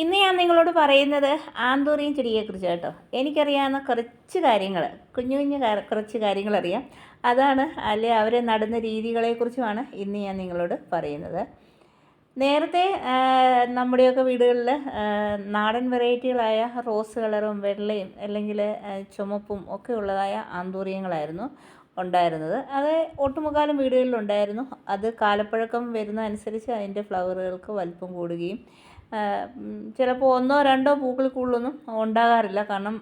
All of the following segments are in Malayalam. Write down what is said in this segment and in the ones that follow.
ഇന്ന് ഞാൻ നിങ്ങളോട് പറയുന്നത് ആന്തൂറിയം ചെടിയെക്കുറിച്ച് കേട്ടോ. എനിക്കറിയാവുന്ന കുറച്ച് കാര്യങ്ങൾ കുഞ്ഞു കുഞ്ഞു കുറച്ച് കാര്യങ്ങൾ അറിയാം അതാണ് അല്ലെ അവർ നടുന്ന രീതികളെക്കുറിച്ചുമാണ് ഇന്ന് ഞാൻ നിങ്ങളോട് പറയുന്നത്. നേരത്തെ നമ്മുടെയൊക്കെ വീടുകളിൽ നാടൻ വെറൈറ്റികളായ റോസ് കളറും വെള്ളയും അല്ലെങ്കിൽ ചുമപ്പും ഒക്കെ ഉള്ളതായ ആന്തൂറിയങ്ങളായിരുന്നു ഉണ്ടായിരുന്നത്. അത് ഒട്ടുമുക്കാലും വീടുകളിലുണ്ടായിരുന്നു അത് കാലപ്പഴക്കം വരുന്ന അനുസരിച്ച് അതിന്റെ ഫ്ലവറുകൾക്ക് വലിപ്പം കൂടുകയും ചിലപ്പോൾ ഒന്നോ രണ്ടോ പൂക്കൾ കൂടുതലൊന്നും ഉണ്ടാകാറില്ല. കാരണം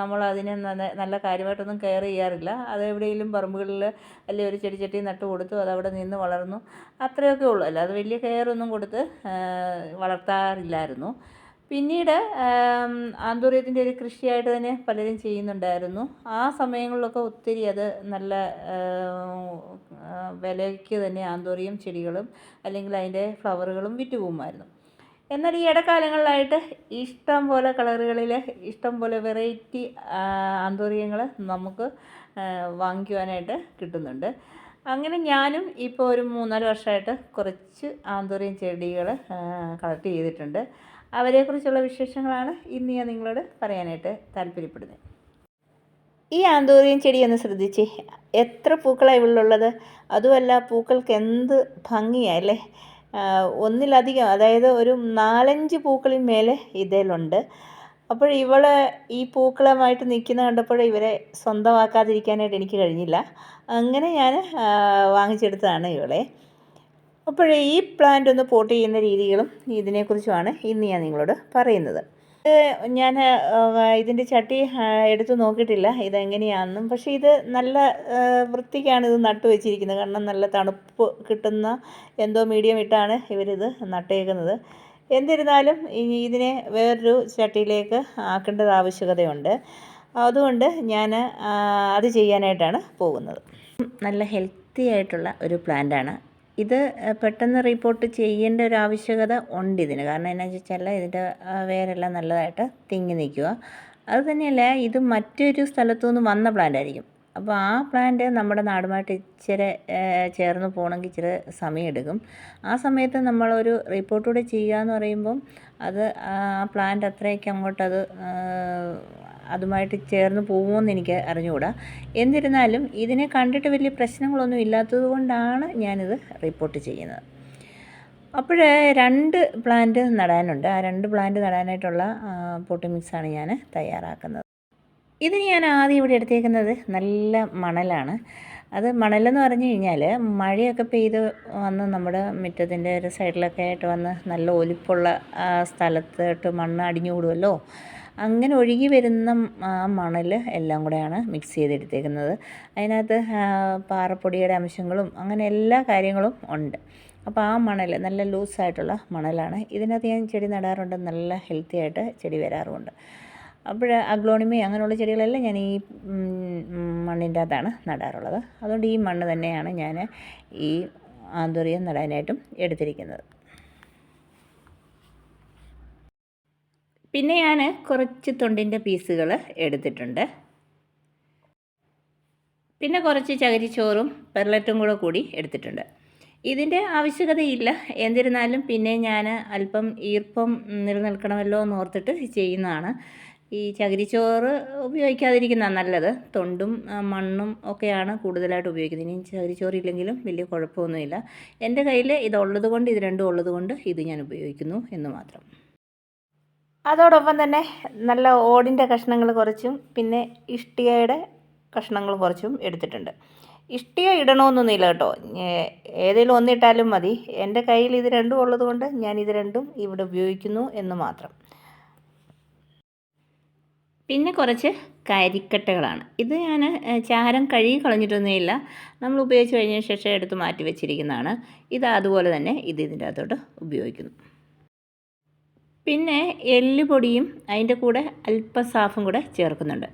നമ്മൾ അതിനെ നല്ല കാര്യമായിട്ടൊന്നും കെയർ ചെയ്യാറില്ല. അത് എവിടെയെങ്കിലും പറമ്പുകളിൽ അല്ലെങ്കിൽ ഒരു ചെടിച്ചട്ടി നട്ട് കൊടുത്തു അത് അവിടെ നിന്ന് വളർന്നു. അത്രയൊക്കെ ഉള്ളൂ. അല്ലാതെ വലിയ കെയറൊന്നും കൊടുത്ത് വളർത്താറില്ലായിരുന്നു. പിന്നീട് ആന്തൂര്യത്തിന്റെ ഒരു കൃഷിയായിട്ട് തന്നെ പലരും ചെയ്യുന്നുണ്ടായിരുന്നു. ആ സമയങ്ങളിലൊക്കെ ഒത്തിരി അത് നല്ല വിലയ്ക്ക് തന്നെ ആന്തൂറിയം ചെടികളും അല്ലെങ്കിൽ അതിന്റെ ഫ്ലവറുകളും വിറ്റ് പോകുമായിരുന്നു എന്നാൽ ഈ ഇടക്കാലങ്ങളിലായിട്ട് ഇഷ്ടം പോലെ കളറുകളിൽ ഇഷ്ടം പോലെ വെറൈറ്റി ആന്തൂറിയങ്ങൾ നമുക്ക് വാങ്ങിക്കുവാനായിട്ട് കിട്ടുന്നുണ്ട്. അങ്ങനെ ഞാനും ഇപ്പോൾ ഒരു മൂന്നാൽ വർഷമായിട്ട് കുറച്ച് ആന്തൂറിയം ചെടികൾ കളക്ട് ചെയ്തിട്ടുണ്ട്. അവരെക്കുറിച്ചുള്ള വിശേഷങ്ങളാണ് ഇന്ന് ഞാൻ നിങ്ങളോട് പറയാനായിട്ട് താല്പര്യപ്പെടുന്നത്. ഈ ആന്തൂറിയം ചെടി ഒന്ന് ശ്രദ്ധിച്ചേ. എത്ര പൂക്കളാണ് ഉള്ളുള്ളത് അതുമല്ല പൂക്കൾക്ക് എന്ത് ആ, ഒന്നിലധികം അതായത് ഒരു നാലഞ്ച് പൂക്കളിൽ മേലെ ഇതിലുണ്ട്. അപ്പോൾ ഇവൾ ഈ പൂക്കളുമായിട്ട് നിൽക്കുന്ന കണ്ടപ്പോൾ ഇവരെ സ്വന്തമാക്കാതിരിക്കാനായിട്ട് എനിക്ക് കഴിഞ്ഞില്ല. അങ്ങനെ ഞാൻ വാങ്ങിച്ചെടുത്തതാണ് ഇവളെ. അപ്പോൾ ഈ പ്ലാന്റ് ഒന്ന് പോട്ട് ചെയ്യുന്ന രീതികളും ഇതിനെക്കുറിച്ചുമാണ് ഇന്ന് ഞാൻ നിങ്ങളോട് പറയുന്നത്. ഇത് ഞാൻ ഇതിന്റെ ചട്ടി എടുത്തു നോക്കിയിട്ടില്ല ഇതെങ്ങനെയാണെന്നും. പക്ഷേ ഇത് നല്ല വൃത്തിക്കാണ് ഇത് നട്ടു വെച്ചിരിക്കുന്നത്. കാരണം നല്ല തണുപ്പ് കിട്ടുന്ന എന്തോ മീഡിയം ഇട്ടാണ് ഇവരിത് നട്ടേക്കുന്നത്. എന്നിരുന്നാലും ഇനി ഇതിനെ വേറൊരു ചട്ടിയിലേക്ക് ആക്കേണ്ടത് ആവശ്യകതയുണ്ട്. അതുകൊണ്ട് ഞാൻ അത് ചെയ്യാനായിട്ടാണ് പോകുന്നത്. നല്ല ഹെൽത്തി ആയിട്ടുള്ള ഒരു പ്ലാന്റാണ് ഇത് പെട്ടെന്ന് റിപ്പോർട്ട് ചെയ്യേണ്ട ഒരു ആവശ്യകത ഉണ്ട് ഇതിന്. കാരണം എന്നാന്ന് വെച്ചാൽ ഇതിന്റെ വേരെല്ലാം നല്ലതായിട്ട് തിങ്ങി നിൽക്കുക. അത് തന്നെയല്ല ഇത് മറ്റൊരു സ്ഥലത്തു നിന്ന് വന്ന പ്ലാന്റ് ആയിരിക്കും. അപ്പോൾ ആ പ്ലാന്റ് നമ്മുടെ നാടുമായിട്ട് ഇച്ചിരി ചേർന്ന് പോകണമെങ്കിൽ ഇച്ചിരി സമയമെടുക്കും. ആ സമയത്ത് നമ്മളൊരു റിപ്പോർട്ടൂടെ ചെയ്യുക എന്ന് പറയുമ്പം അത് ആ പ്ലാന്റ് അത്രയ്ക്ക് അങ്ങോട്ടത് അതുമായിട്ട് ചേർന്ന് പോകുമെന്ന് എനിക്ക് അറിഞ്ഞുകൂടാ. എന്നിരുന്നാലും ഇതിനെ കണ്ടിട്ട് വലിയ പ്രശ്നങ്ങളൊന്നും ഇല്ലാത്തത് കൊണ്ടാണ് ഞാനിത് റിപ്പോർട്ട് ചെയ്യുന്നത്. അപ്പോൾ രണ്ട് പ്ലാന്റ് നടാനുണ്ട്. ആ രണ്ട് പ്ലാന്റ് നടാനായിട്ടുള്ള പോട്ടി മിക്സാണ് ഞാൻ തയ്യാറാക്കുന്നത്. ഇതിന് ഞാൻ ആദ്യം ഇവിടെ എടുത്തേക്കുന്നത് നല്ല മണലാണ്. അത് മണലെന്ന് പറഞ്ഞു കഴിഞ്ഞാൽ മഴയൊക്കെ പെയ്ത് വന്ന് നമ്മുടെ മുറ്റത്തിന്റെ ഒരു സൈഡിലൊക്കെ ആയിട്ട് വന്ന് നല്ല ഒലിപ്പുള്ള സ്ഥലത്തോട്ട് മണ്ണ് അടിഞ്ഞു കൂടുമല്ലോ അങ്ങനെ ഒഴുകി വരുന്ന മണൽ എല്ലാം കൂടെയാണ് മിക്സ് ചെയ്തെടുത്തേക്കുന്നത്. അതിനകത്ത് പാറപ്പൊടിയുടെ അംശങ്ങളും അങ്ങനെ എല്ലാ കാര്യങ്ങളും ഉണ്ട്. അപ്പോൾ ആ മണൽ നല്ല ലൂസായിട്ടുള്ള മണലാണ്. ഇതിനകത്ത് ഞാൻ ചെടി നടാറുണ്ട്. നല്ല ഹെൽത്തി ആയിട്ട് ചെടി വരാറുമുണ്ട്. അപ്പോൾ അഗ്ലോണിമി അങ്ങനെയുള്ള ചെടികളെല്ലാം ഞാൻ ഈ മണ്ണിന്റെ അകത്താണ് നടാറുള്ളത്. അതുകൊണ്ട് ഈ മണ്ണ് തന്നെയാണ് ഞാൻ ഈ ആന്തൂറിയം നടാനായിട്ടും എടുത്തിരിക്കുന്നത്. പിന്നെ ഞാൻ കുറച്ച് തൊണ്ടിന്റെ പീസുകൾ എടുത്തിട്ടുണ്ട്. പിന്നെ കുറച്ച് ചകിരിച്ചോറും പെർലറ്റും കൂടെ കൂടി എടുത്തിട്ടുണ്ട്. ഇതിന്റെ ആവശ്യകതയില്ല. എന്നിരുന്നാലും പിന്നെ ഞാൻ അല്പം ഈർപ്പം നിലനിൽക്കണമല്ലോ എന്ന് ഓർത്തിട്ട് ചെയ്യുന്നതാണ്. ഈ ചകിരിച്ചോറ് ഉപയോഗിക്കാതിരിക്കുന്നതാണ് നല്ലത്. തൊണ്ടും മണ്ണും ഒക്കെയാണ് കൂടുതലായിട്ട് ഉപയോഗിക്കുന്നത്. ഇനി ചകിരിച്ചോറ് ഇല്ലെങ്കിലും വലിയ കുഴപ്പമൊന്നുമില്ല. എന്റെ കയ്യിൽ ഇതുള്ളത് കൊണ്ട് ഇത് രണ്ടും ഉള്ളത് കൊണ്ട് ഇത് ഞാൻ ഉപയോഗിക്കുന്നു എന്ന് മാത്രം. അതോടൊപ്പം തന്നെ നല്ല ഓടിന്റെ കഷ്ണങ്ങൾ കുറച്ചും പിന്നെ ഇഷ്ടികയുടെ കഷ്ണങ്ങൾ കുറച്ചും എടുത്തിട്ടുണ്ട്. ഇഷ്ടിക ഇടണമെന്നൊന്നുമില്ല കേട്ടോ. ഏതെങ്കിലും ഒന്നിട്ടാലും മതി. എന്റെ കയ്യിൽ ഇത് രണ്ടും ഉള്ളത് കൊണ്ട് ഞാൻ ഇത് രണ്ടും ഇവിടെ ഉപയോഗിക്കുന്നു എന്ന് മാത്രം. പിന്നെ കുറച്ച് കരിക്കട്ടകളാണ്. ഇത് ഞാൻ ചാരം കഴുകി കളഞ്ഞിട്ടൊന്നുമില്ല നമ്മൾ ഉപയോഗിച്ച് കഴിഞ്ഞ ശേഷം എടുത്ത് മാറ്റി വെച്ചിരിക്കുന്നതാണ്. ഇത് അതുപോലെ തന്നെ ഇത് ഇതിന്റെ അകത്തോട്ട് ഉപയോഗിക്കുന്നു. പിന്നെ എല്ലുപൊടിയും അതിന്റെ കൂടെ അല്പം സാഫും കൂടെ ചേർക്കുന്നുണ്ട്.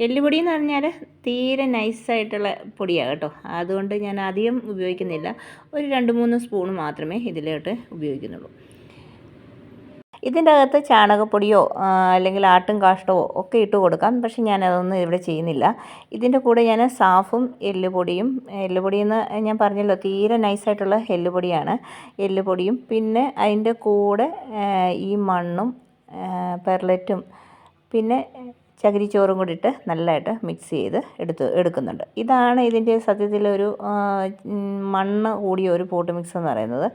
എല്ലുപൊടി എന്ന് പറഞ്ഞാൽ തീരെ നൈസായിട്ടുള്ള പൊടിയാണ് കേട്ടോ. അതുകൊണ്ട് ഞാൻ അധികം ഉപയോഗിക്കുന്നില്ല. ഒരു രണ്ട് മൂന്ന് സ്പൂൺ മാത്രമേ ഇതിലോട്ട് ഉപയോഗിക്കുന്നുള്ളൂ. ഇതിന്റെ അകത്ത് ചാണകപ്പൊടിയോ അല്ലെങ്കിൽ ആട്ടും കാഷ്ടമോ ഒക്കെ ഇട്ട് കൊടുക്കാം. പക്ഷെ ഞാനതൊന്നും ഇവിടെ ചെയ്യുന്നില്ല. ഇതിന്റെ കൂടെ ഞാൻ സാഫും എല്ലുപൊടിയും എല്ലുപൊടി എന്ന് ഞാൻ പറഞ്ഞല്ലോ തീരെ നൈസായിട്ടുള്ള എല്ലുപൊടിയാണ്. എല്ലുപൊടിയും പിന്നെ അതിന്റെ കൂടെ ഈ മണ്ണും പെർലറ്റും പിന്നെ ചകിരിച്ചോറും കൂടി ഇട്ട് നല്ലതായിട്ട് മിക്സ് ചെയ്ത് എടുത്ത് എടുക്കുന്നുണ്ട്. ഇതാണ് ഇതിന്റെ സത്യത്തിലൊരു ഒരു മണ്ണ് കൂടിയ ഒരു പോട്ട് മിക്സ് എന്ന് പറയുന്നത്.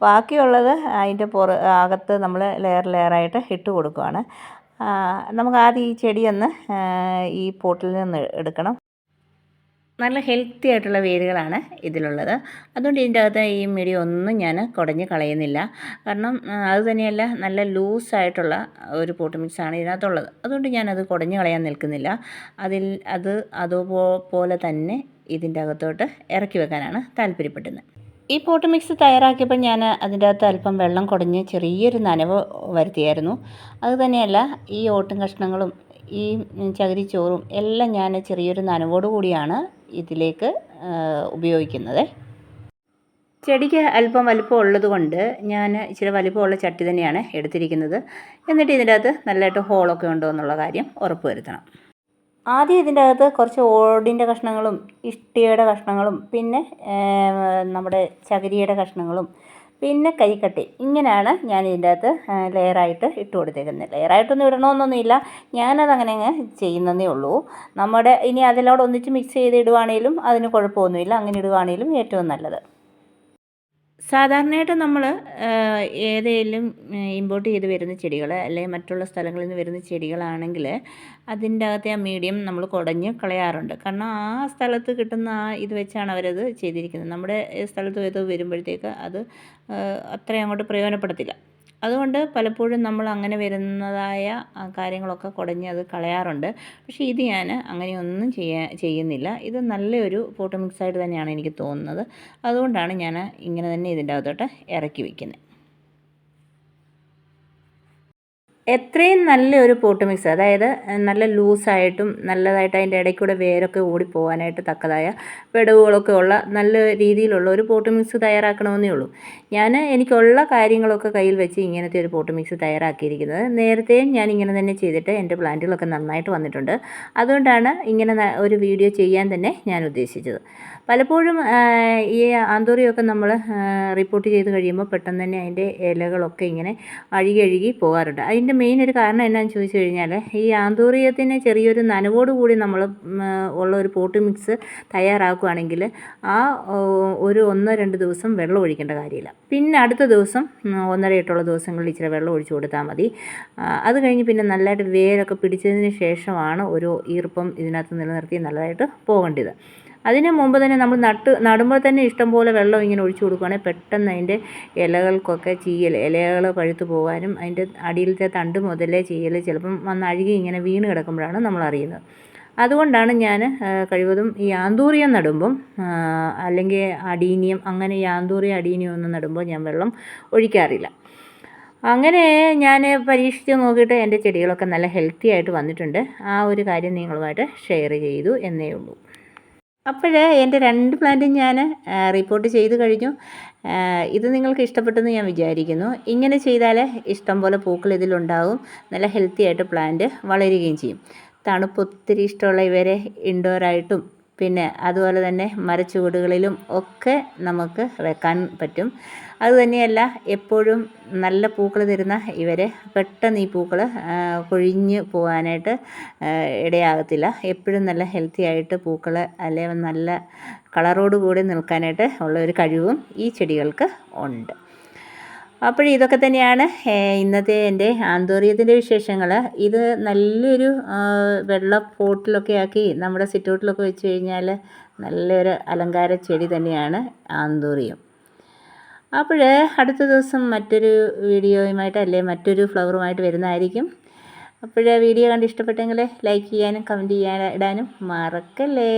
ബാക്കിയുള്ളത് അതിന്റെ പുറ അകത്ത് നമ്മൾ ലെയർ ലെയറായിട്ട് ഇട്ട് കൊടുക്കുകയാണ് നമുക്ക് ആദ്യം ഈ ചെടിയൊന്ന് ഈ പോട്ടിൽ നിന്ന് എടുക്കണം. നല്ല ഹെൽത്തി ആയിട്ടുള്ള വേരുകളാണ് ഇതിലുള്ളത്. അതുകൊണ്ട് ഇതിന്റെ അകത്ത് ഈ മെടി ഒന്നും ഞാൻ കുടഞ്ഞ് കളയുന്നില്ല. കാരണം അത് തന്നെയല്ല നല്ല ലൂസായിട്ടുള്ള ഒരു പോട്ട് മിക്സാണ് ഇതിനകത്തുള്ളത്. അതുകൊണ്ട് ഞാനത് കുടഞ്ഞ് കളയാൻ നിൽക്കുന്നില്ല. അതിൽ അത് അതുപോലെ തന്നെ ഇതിന്റെ അകത്തോട്ട് ഇറക്കി വെക്കാനാണ് താല്പര്യപ്പെടുന്നത്. ഈ പോട്ട് മിക്സ് തയ്യാറാക്കിയപ്പോൾ ഞാൻ അതിന്റെ അകത്ത് അല്പം വെള്ളം കുടഞ്ഞ് ചെറിയൊരു നനവ് വരുത്തിയായിരുന്നു. അത് തന്നെയല്ല ഈ ഓട്ടും കഷ്ണങ്ങളും ഈ ചകിരിച്ചോറും എല്ലാം ഞാൻ ചെറിയൊരു നനവോട് കൂടിയാണ് ഇതിലേക്ക് ഉപയോഗിക്കുന്നത്. ചെടിക്ക് അല്പം വലിപ്പം ഉള്ളത് കൊണ്ട് ഞാൻ ഇച്ചിരി വലിപ്പമുള്ള ചട്ടി തന്നെയാണ് എടുത്തിരിക്കുന്നത്. എന്നിട്ട് ഇതിന്റെ അകത്ത് നല്ലതായിട്ട് ഹോളൊക്കെ ഉണ്ടോ എന്നുള്ള കാര്യം ഉറപ്പ് വരുത്തണം. ആദ്യം ഇതിന്റെ അകത്ത് കുറച്ച് ഓടിന്റെ കഷ്ണങ്ങളും ഇഷ്ടികയുടെ കഷ്ണങ്ങളും പിന്നെ നമ്മുടെ ചകിരിയുടെ കഷ്ണങ്ങളും പിന്നെ കരിക്കട്ടി. ഇങ്ങനെയാണ് ഞാൻ ഇതിന്റെ അകത്ത് ലെയറായിട്ട് ഇട്ട് കൊടുത്തേക്കുന്നത്. ലെയറായിട്ടൊന്നും ഇടണമെന്നൊന്നുമില്ല ഞാനത് അങ്ങനെ അങ്ങ് ചെയ്യുന്നതേ ഉള്ളൂ. നമ്മുടെ ഇനി അതിലോട് ഒന്നിച്ച് മിക്സ് ചെയ്ത് ഇടുവാണേലും അതിന് കുഴപ്പമൊന്നുമില്ല. അങ്ങനെ ഇടുവാണേലും ഏറ്റവും നല്ലത്. സാധാരണയായിട്ട് നമ്മൾ ഏതെങ്കിലും ഇമ്പോർട്ട് ചെയ്ത് വരുന്ന ചെടികൾ അല്ലെങ്കിൽ മറ്റുള്ള സ്ഥലങ്ങളിൽ നിന്ന് വരുന്ന ചെടികളാണെങ്കിൽ അതിന്റെ അകത്തെ ആ മീഡിയം നമ്മൾ കുടഞ്ഞ് കളയാറുണ്ട്. കാരണം ആ സ്ഥലത്ത് കിട്ടുന്ന ആ ഇത് വെച്ചാണ് അവരത് ചെയ്തിരിക്കുന്നത്. നമ്മുടെ സ്ഥലത്ത് ഏതോ വരുമ്പോഴത്തേക്ക് അത് അത്രയും അങ്ങോട്ട് പ്രയോജനപ്പെടത്തില്ല. അതുകൊണ്ട് പലപ്പോഴും നമ്മൾ അങ്ങനെ വരുന്നതായ കാര്യങ്ങളൊക്കെ കുടഞ്ഞ് അത് കളയാറുണ്ട്. പക്ഷേ ഇത് ഞാൻ അങ്ങനെയൊന്നും ചെയ്യാ ചെയ്യുന്നില്ല. ഇത് നല്ലൊരു പോട്ട് മിക്സായിട്ട് തന്നെയാണ് എനിക്ക് തോന്നുന്നത്. അതുകൊണ്ടാണ് ഞാൻ ഇങ്ങനെ തന്നെ ഇതിന്റെ അകത്തോട്ട് ഇറക്കി വയ്ക്കുന്നത് എത്രയും നല്ല ഒരു പോട്ട് മിക്സ് അതായത് നല്ല ലൂസായിട്ടും നല്ലതായിട്ട് അതിന്റെ ഇടയ്ക്ക് കൂടെ വേരൊക്കെ ഓടിപ്പോകാനായിട്ട് തക്കതായ വെടവുകളൊക്കെ ഉള്ള നല്ല രീതിയിലുള്ള ഒരു പോട്ട് മിക്സ് തയ്യാറാക്കണമെന്നേ ഉള്ളൂ. ഞാൻ എനിക്കുള്ള കാര്യങ്ങളൊക്കെ കയ്യിൽ വെച്ച് ഇങ്ങനത്തെ ഒരു പോട്ട് മിക്സ് തയ്യാറാക്കിയിരിക്കുന്നത്. നേരത്തെയും ഞാൻ ഇങ്ങനെ തന്നെ ചെയ്തിട്ട് എന്റെ പ്ലാന്റുകളൊക്കെ നന്നായിട്ട് വന്നിട്ടുണ്ട്. അതുകൊണ്ടാണ് ഇങ്ങനെ ഒരു വീഡിയോ ചെയ്യാൻ തന്നെ ഞാൻ ഉദ്ദേശിച്ചത്. പലപ്പോഴും ഈ ആന്തോറിയൊക്കെ നമ്മൾ റിപ്പോർട്ട് ചെയ്ത് കഴിയുമ്പോൾ പെട്ടെന്ന് തന്നെ അതിന്റെ ഇലകളൊക്കെ ഇങ്ങനെ അഴുകി അഴുകി പോകാറുണ്ട്. അതിന്റെ മെയിൻ ഒരു കാരണം എന്നാന്ന് ചോദിച്ചു കഴിഞ്ഞാൽ ഈ ആന്തോറിയത്തിന് ചെറിയൊരു നനവോട് കൂടി നമ്മൾ ഉള്ള ഒരു പോട്ട് മിക്സ് തയ്യാറാക്കുകയാണെങ്കിൽ ആ ഒരു ഒന്നോ രണ്ട് ദിവസം വെള്ളം ഒഴിക്കേണ്ട കാര്യമില്ല. പിന്നെ അടുത്ത ദിവസം ഒന്നര എട്ടുള്ള ദിവസങ്ങളിൽ ഇച്ചിരി വെള്ളം ഒഴിച്ചു കൊടുത്താൽ മതി. അത് കഴിഞ്ഞ് പിന്നെ നല്ലതായിട്ട് വേരൊക്കെ പിടിച്ചതിന് ശേഷമാണ് ഒരു ഈർപ്പം ഇതിനകത്ത് നിലനിർത്തി നല്ലതായിട്ട് പോകേണ്ടത്. അതിന് മുമ്പ് തന്നെ നമ്മൾ നട്ട് നടുമ്പോൾ തന്നെ ഇഷ്ടംപോലെ വെള്ളം ഇങ്ങനെ ഒഴിച്ചു കൊടുക്കുകയാണെങ്കിൽ പെട്ടെന്ന് അതിന്റെ ഇലകൾക്കൊക്കെ ചീയൽ ഇലകൾ പഴുത്തു പോകാനും അതിന്റെ അടിയിലത്തെ തണ്ട് മുതലേ ചീയൽ ചിലപ്പം വന്ന് അഴുകി ഇങ്ങനെ വീണ് കിടക്കുമ്പോഴാണ് നമ്മൾ അറിയുന്നത്. അതുകൊണ്ടാണ് ഞാൻ കഴിവതും ഈ ആന്തൂറിയം നടുമ്പം അല്ലെങ്കിൽ അടീനിയം അങ്ങനെ ഈ ആന്തൂറിയം അടീനിയം ഒന്നും നടുമ്പോൾ ഞാൻ വെള്ളം ഒഴിക്കാറില്ല. അങ്ങനെ ഞാൻ പരീക്ഷിച്ച് നോക്കിയിട്ട് എന്റെ ചെടികളൊക്കെ നല്ല ഹെൽത്തി ആയിട്ട് വന്നിട്ടുണ്ട്. ആ ഒരു കാര്യം നിങ്ങളുമായിട്ട് ഷെയർ ചെയ്തു എന്നേ ഉള്ളൂ. അപ്പോഴേ എന്റെ രണ്ട് പ്ലാന്റും ഞാൻ റിപ്പോർട്ട് ചെയ്ത് കഴിഞ്ഞു. ഇത് നിങ്ങൾക്ക് ഇഷ്ടപ്പെട്ടെന്ന് ഞാൻ വിചാരിക്കുന്നു. ഇങ്ങനെ ചെയ്താൽ ഇഷ്ടം പോലെ പൂക്കൾ ഇതിലുണ്ടാവും നല്ല ഹെൽത്തി ആയിട്ട് പ്ലാന്റ് വളരുകയും ചെയ്യും. തണുപ്പ് ഒത്തിരി ഇഷ്ടമുള്ള ഇവരെ ഇൻഡോറായിട്ടും പിന്നെ അതുപോലെ തന്നെ മരച്ചുവടുകളിലും ഒക്കെ നമുക്ക് വെക്കാൻ പറ്റും. അതുതന്നെയല്ല എപ്പോഴും നല്ല പൂക്കൾ തരുന്ന ഇവരെ പെട്ടെന്ന് ഈ പൂക്കൾ കൊഴിഞ്ഞ് പോകാനായിട്ട് ഇടയാകത്തില്ല. എപ്പോഴും നല്ല ഹെൽത്തി ആയിട്ട് പൂക്കൾ അല്ലെങ്കിൽ നല്ല കളറോട് കൂടി നിൽക്കാനായിട്ട് ഉള്ള ഒരു കഴിവും ഈ ചെടികൾക്ക് ഉണ്ട്. അപ്പോൾ ഇതൊക്കെ തന്നെയാണ് ഇന്നത്തെ എന്റെ ആന്തോറിയത്തിന്റെ വിശേഷങ്ങൾ. ഇത് നല്ലൊരു വെള്ള പോട്ടിലൊക്കെ ആക്കി നമ്മുടെ സിറ്റൗട്ടിലൊക്കെ വെച്ച് കഴിഞ്ഞാൽ നല്ലൊരു അലങ്കാര ചെടി തന്നെയാണ് ആന്തോറിയം. അപ്പോൾ അടുത്ത ദിവസം മറ്റൊരു വീഡിയോയുമായിട്ട് അല്ലെ മറ്റൊരു ഫ്ലവറുമായിട്ട് വരുന്നതായിരിക്കും. അപ്പോൾ വീഡിയോ കണ്ട് ഇഷ്ടപ്പെട്ടെങ്കിൽ ലൈക്ക് ചെയ്യാനും കമന്റ് ചെയ്യാൻ ഇടാനും മറക്കല്ലേ.